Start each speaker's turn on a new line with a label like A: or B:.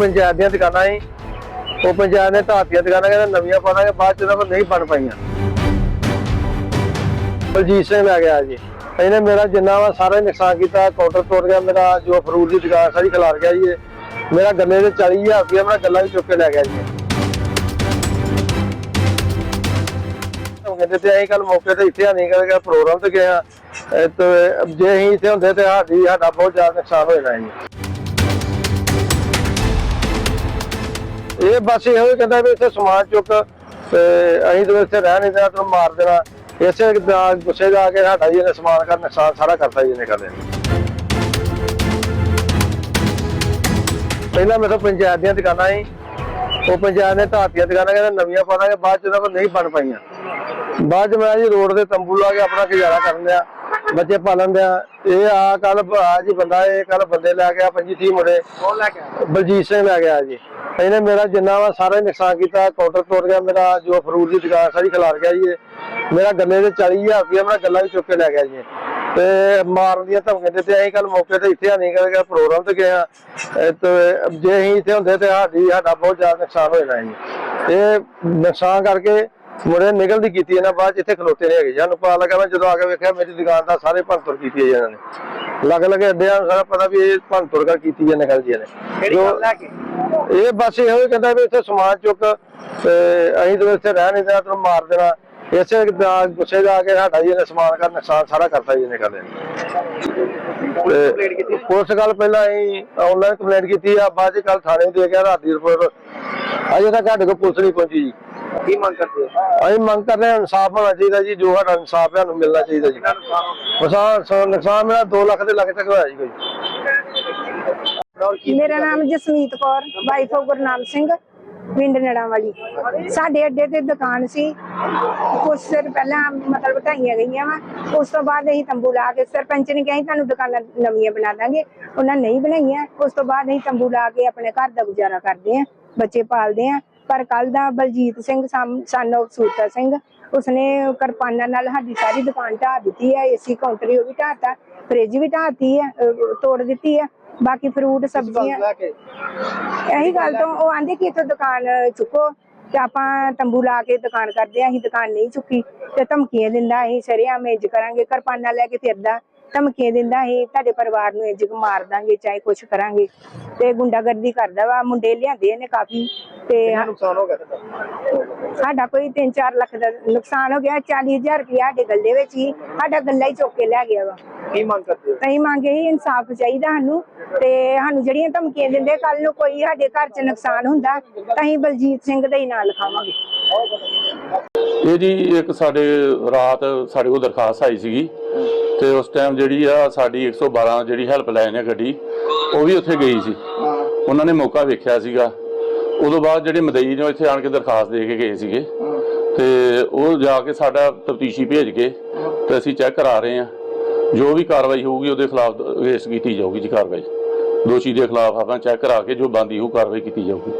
A: ਪੰਚਾਇਤ ਦੀਆਂ ਦੁਕਾਨਾਂ ਸੀ। ਉਹ ਪੰਚਾਇਤ ਨੇ ਢਾਤੀਆਂ ਦੁਕਾਨਾਂ ਕਹਿੰਦੇ ਨਵੀਆਂ ਪਾਵਾਂਗੇ, ਬਾਅਦ ਚ ਉਹਨਾਂ ਨਹੀਂ ਬਣ ਪਾਈਆਂ। ਬਲਜੀਤ ਸਿੰਘ ਲੈ ਗਿਆ ਜੀ। ਇਹਨੇ ਮੇਰਾ ਜਿੰਨਾ ਵਾ ਸਾਰਾ ਨੁਕਸਾਨ ਕੀਤਾ ਕਾਊਂਟਰ ਤੋੜ ਗਿਆ, ਮੇਰਾ ਜੋ ਫਰੂਟ ਦੀ ਦੁਕਾਨ ਸਾਰੀ ਖਿਲਾਰ ਗਿਆ ਜੀ। ਮੇਰਾ ਗੱਲੇ ਦੇ 40000 ਰੁਪਏ ਮੇਰਾ ਗੱਲਾਂ ਵੀ ਚੁੱਕ ਕੇ ਲੈ ਗਿਆ ਜੀ। ਕਹਿੰਦੇ ਤੇ ਅਸੀਂ ਕੱਲ ਮੌਕੇ ਤੇ ਇੱਥੇ ਨਹੀਂ ਕਰਕੇ ਪ੍ਰੋਗਰਾਮ ਤੇ ਗਏ ਆ ਤੇ ਜੇ ਅਸੀਂ ਇੱਥੇ ਹੁੰਦੇ ਤੇ ਸਾਡੀ ਸਾਡਾ ਬਹੁਤ ਜ਼ਿਆਦਾ ਨੁਕਸਾਨ ਹੋ ਜਾਣਾ ਜੀ। ਇਹ ਬਸ ਇਹੋ ਹੀ ਕਹਿੰਦਾ ਵੀ ਇੱਥੇ ਸਮਾਨ ਚੁੱਕ ਤੇ ਅਸੀਂ ਤਾਂ ਇੱਥੇ ਰਹਿ ਨਹੀਂ ਦੇਣਾ ਤੈਨੂੰ ਮਾਰ ਦੇਣਾ। ਇਸੇ ਦਾ ਗੁੱਸੇ ਜਾ ਕੇ ਸਾਡਾ ਜੀ ਇਹਨੇ ਸਮਾਨ ਕਰ ਨੁਕਸਾਨ ਸਾਰਾ ਕਰਤਾ ਜੀ ਇਹਨੇ ਕਰਦੇ ਪਹਿਲਾਂ ਮੇਰੇ ਤੋਂ ਪੰਚਾਇਤ ਦੀਆਂ ਦੁਕਾਨਾਂ ਸੀ। ਉਹ ਪੰਚਾਇਤ ਨੇ ਢਾਤੀਆਂ ਦੁਕਾਨਾਂ ਕਹਿੰਦੇ ਨਵੀਆਂ ਪਾਵਾਂਗੇ ਬਾਅਦ ਚ ਉਹਨਾਂ ਕੋਲ ਨਹੀਂ ਬਣ ਪਾਈਆਂ। ਬਾਅਦ ਚ ਮੈਂ ਜੀ ਰੋਡ ਤੇ ਤੰਬੂ ਲਾ ਕੇ ਆਪਣਾ ਗੁਜ਼ਾਰਾ ਕਰਨ ਦਿਆ ਬੱਚੇ ਪਾਲਣ ਦਿਆ। ਇਹ ਆ ਕੱਲ ਆ ਜੀ ਬੰਦਾ ਇਹ ਕੱਲ ਬੰਦੇ ਲੈ ਗਿਆ 25 30 ਮੁੰਡੇ। ਬਲਜੀਤ ਸਿੰਘ ਲੈ ਗਿਆ ਜੀ। ਇਹਨੇ ਮੇਰਾ ਜਿੰਨਾ ਵਾ ਸਾਰਾ ਹੀ ਨੁਕਸਾਨ ਕੀਤਾ ਕਾਊਂਟਰ ਤੋੜ ਗਿਆ ਮੇਰਾ, ਜੋ ਫਰੂਟ ਦੀ ਦੁਕਾਨ ਸਾਰੀ ਖਿਲਾਰ ਗਿਆ ਜੀ ਇਹ। ਮੇਰਾ ਗੱਲੇ ਦੇ 40000 ਰੁਪਏ ਮੇਰਾ ਗੱਲਾਂ ਵੀ ਚੁੱਕ ਕੇ ਲੈ ਗਿਆ ਜੀ ਤੇ ਮਾਰਨ ਦੀਆਂ ਧਮਕੀਆਂ ਦਿੱਤੇ ਅਸੀਂ ਕੱਲ ਮੌਕੇ ਤੇ ਇੱਥੇ ਨਹੀਂ ਕਰਕੇ ਪ੍ਰੋਗਰਾਮ ਤੇ ਗਏ ਆ ਤੇ ਜੇ ਅਸੀਂ ਇੱਥੇ ਹੁੰਦੇ ਤੇ ਸਾਡੀ ਸਾਡਾ ਬਹੁਤ ਜ਼ਿਆਦਾ ਨੁਕਸਾਨ ਹੋ ਜਾਣਾ ਜੀ। ਇਹ ਨੁਕਸਾਨ ਕਰਕੇ ਮੁੜੇ ਨਿਕਲਦੀ ਕੀਤੀ ਇਹਨਾਂ ਬਾਅਦ ਇੱਥੇ ਖਲੋਤੇ ਨਹੀਂ ਹੈਗੇ। ਸਾਨੂੰ ਪਤਾ ਲੱਗਾ ਮੈਂ ਜਦੋਂ ਆ ਕੇ ਵੇਖਿਆ ਮੇਰੀ ਦੁਕਾਨ ਦਾ ਸਾਰੇ ਭੰਨਤੋੜ ਕੀਤੀ ਹੈ ਇਹਨਾਂ ਨੇ। ਲੱਗ ਲੱਗੇ ਅੱਡਿਆਂ ਨੂੰ ਸਾਰਾ ਪਤਾ ਵੀ ਇਹ ਭੰਨਤੋੜ ਕਰ ਕੀਤੀ ਜਾਂਦੇ ਗੱਲ ਜੀ ਨੇ। ਜੋ-
B: ਗੱਲ
A: ਇਹ ਬਸ ਇਹੋ ਹੀ ਕਹਿੰਦਾ ਵੀ ਇੱਥੇ ਸਮਾਨ ਚੁੱਕ ਅਸੀਂ ਤਾਂ ਇੱਥੇ ਰਹਿ ਨਹੀਂ ਦੇਣਾ ਤੈਨੂੰ ਮਾਰ ਦੇਣਾ। ਇਸੇ ਦਾ ਗੁੱਸੇ ਜਾ ਕੇ ਸਾਡਾ ਜੀ ਇਹਨੇ ਸਮਾਨ ਕਰ ਨੁਕਸਾਨ ਸਾਰਾ ਕਰਤਾ ਜੀ ਇਹਨੇ ਕਰਦੇ
B: ਪੁਲਿਸ ਕੰਪਲੇਂਟ ਕੀਤੀ?
A: ਪੁਲਿਸ ਕੱਲ ਪਹਿਲਾਂ ਅਸੀਂ ਆਨਲਾਈਨ ਕੰਪਲੇਂਟ ਕੀਤੀ ਆ ਬਾਅਦ ਚ ਕੱਲ ਥਾਣੇ ਦੇ ਗਿਆ ਰਾਤ ਦੀ ਰਿਪੋਰਟ। ਅਜੇ ਤੱਕ ਸਾਡੇ ਕੋਲ ਪੁਲਿਸ ਨਹੀਂ ਪਹੁੰਚੀ ਜੀ।
B: ਕੀ ਮੰਗ ਕਰਦੇ ਹੋ?
A: ਅਸੀਂ ਮੰਗ ਕਰਦੇ ਹਾਂ ਇਨਸਾਫ ਹੋਣਾ ਚਾਹੀਦਾ ਜੀ ਜੋ ਸਾਡਾ ਇਨਸਾਫ ਹੈ ਸਾਨੂੰ ਮਿਲਣਾ ਚਾਹੀਦਾ ਜੀ। ਨੁਕਸਾਨ ਸੋ ਨੁਕਸਾਨ ਮੇਰਾ 2 ਲੱਖ ਦੇ ਲੱਖ ਤੱਕ ਹੋਇਆ ਜੀ ਕੋਈ।
C: ਮੇਰਾ ਨਾਮ ਜਸਮੀਤ ਕੌਰ ਵਾਈਫ ਆਫ ਗੁਰਨਾਮ ਸਿੰਘ ਪਿੰਡ ਨੜਾਂ ਵਾਲੀ ਸਾਡੇ ਅੱਡੇ ਤੇ ਦੁਕਾਨ ਸੀ। ਕੁਝ ਸਿਰ ਪਹਿਲਾਂ ਮਤਲਬ ਢਾਈਆਂ ਗਈਆਂ ਵਾ। ਉਸ ਤੋਂ ਬਾਅਦ ਅਸੀਂ ਤੰਬੂ ਲਾ ਕੇ ਸਰਪੰਚ ਨੇ ਕਿਹਾ ਤੁਹਾਨੂੰ ਦੁਕਾਨਾਂ ਨਵੀਆਂ ਬਣਾ ਦਾਂਗੇ। ਉਹਨਾਂ ਨਹੀਂ ਬਣਾਈਆਂ। ਉਸ ਤੋਂ ਬਾਅਦ ਅਸੀਂ ਤੰਬੂ ਲਾ ਕੇ ਆਪਣੇ ਘਰ ਦਾ ਗੁਜ਼ਾਰਾ ਕਰਦੇ ਆਂ ਬੱਚੇ ਪਾਲਦੇ ਆਂ ਪਰ ਕੱਲ ਦਾ ਬਲਜੀਤ ਸਿੰਘ ਸਨ ਸੂਰਤਾ ਸਿੰਘ ਉਸਨੇ ਕਿਰਪਾਨਾਂ ਨਾਲ ਸਾਡੀ ਸਾਰੀ ਦੁਕਾਨ ਢਾਹ ਦਿੱਤੀ ਹੈ ਏਸੀ ਕਾਊਂਟਰ ਉਹ ਵੀ ਢਾਤਾ ਫ੍ਰਿਜ ਵੀ ਢਾਤੀ ਹੈ ਤੋੜ ਦਿੱਤੀ ਹੈ ਬਾਕੀ ਫਰੂਟ ਸਬਜ਼ੀਆਂ ਇਹੀ ਗੱਲ ਤੋਂ ਉਹ ਆਂਦੇ ਕਿ ਇੱਥੋਂ ਦੁਕਾਨ ਚੁੱਕੋ ਤੇ ਆਪਾਂ ਤੰਬੂ ਲਾ ਕੇ ਦੁਕਾਨ ਕਰਦੇ ਆਂ ਅਸੀਂ ਦੁਕਾਨ ਨਹੀਂ ਚੁੱਕੀ ਤੇ ਧਮਕੀਆਂ ਦਿੰਦਾ ਅਸੀਂ ਸ਼ਰੇਆਮ ਇੰਜ ਕਰਾਂਗੇ ਕਿਰਪਾਨਾਂ ਲੈ ਕੇ ਫਿਰਦਾ ਧਮਕੀਆਂ ਦਿੰਦਾ ਅਸੀਂ ਤੁਹਾਡੇ ਪਰਿਵਾਰ ਨੂੰ ਇੰਜ ਮਾਰ ਦਾਂਗੇ ਚਾਹੇ ਕੁਛ ਕਰਾਂਗੇ। ਤੇ ਗੁੰਡਾਗਰਦੀ ਕਰਦਾ ਵਾ ਮੁੰਡੇ ਲਿਆਂਦੇ ਨੇ ਕਾਫੀ ਤੇ
B: ਕਿੰਨਾ ਨੁਕਸਾਨ ਹੋ ਗਿਆ ਤੁਹਾਡਾ?
C: ਸਾਡਾ ਕੋਈ 3-4 ਲੱਖ ਦਾ ਨੁਕਸਾਨ ਹੋ ਗਿਆ 40000 ਰੁਪਇਆ ਸਾਡੇ ਗੱਲੇ ਵਿੱਚ ਹੀ ਸਾਡਾ ਗੱਲਾ ਹੀ ਚੁੱਕ ਕੇ ਲੈ ਗਿਆ ਵਾ।
B: ਕੀ ਮੰਗ ਕਰਦੇ ਹੋ?
C: ਅਸੀਂ ਮੰਗੇ ਹੀ ਇਨਸਾਫ ਚਾਹੀਦਾ ਸਾਨੂੰ ਤੇ ਸਾਨੂੰ ਜਿਹੜੀਆਂ ਧਮਕੀਆਂ ਦਿੰਦੇ ਕੱਲ ਨੂੰ ਕੋਈ ਸਾਡੇ ਘਰ 'ਚ ਨੁਕਸਾਨ ਹੁੰਦਾ ਤਾਂ ਅਸੀਂ ਬਲਜੀਤ ਸਿੰਘ ਦਾ ਹੀ ਨਾਂ ਲਿਖਾਵਾਂਗੇ।
D: ਇਹ ਜੀ ਇੱਕ ਸਾਡੇ ਰਾਤ ਸਾਡੇ ਕੋਲ ਦਰਖਾਸਤ ਆਈ ਸੀਗੀ ਤੇ ਉਸ ਟਾਈਮ ਜਿਹੜੀ ਆ ਸਾਡੀ 112 ਜਿਹੜੀ ਹੈਲਪ ਲਾਈਨ ਹੈ ਗੱਡੀ ਉਹ ਵੀ ਉੱਥੇ ਗਈ ਸੀ। ਉਹਨਾਂ ਨੇ ਮੌਕਾ ਵੇਖਿਆ ਸੀਗਾ ਉਦੋਂ ਬਾਅਦ ਜਿਹੜੇ ਮਦਈ ਨੇ ਉਹ ਇੱਥੇ ਆਣ ਕੇ ਦਰਖਾਸਤ ਦੇ ਕੇ ਗਏ ਸੀਗੇ। ਤੇ ਉਹ ਜਾ ਕੇ ਸਾਡਾ ਤਫਤੀਸ਼ੀ ਭੇਜ ਕੇ ਤੇ ਅਸੀਂ ਚੈੱਕ ਕਰਾ ਰਹੇ ਹਾਂ। ਜੋ ਵੀ ਕਾਰਵਾਈ ਹੋਊਗੀ ਉਹਦੇ ਖਿਲਾਫ ਅਗੇਂਸਟ ਕੀਤੀ ਜਾਊਗੀ ਜੀ ਕਾਰਵਾਈ। ਦੋਸ਼ੀ ਦੇ ਖਿਲਾਫ ਆਪਾਂ ਚੈੱਕ ਕਰਾ ਕੇ ਜੋ ਬੰਦੀ ਉਹ ਕਾਰਵਾਈ ਕੀਤੀ ਜਾਊਗੀ।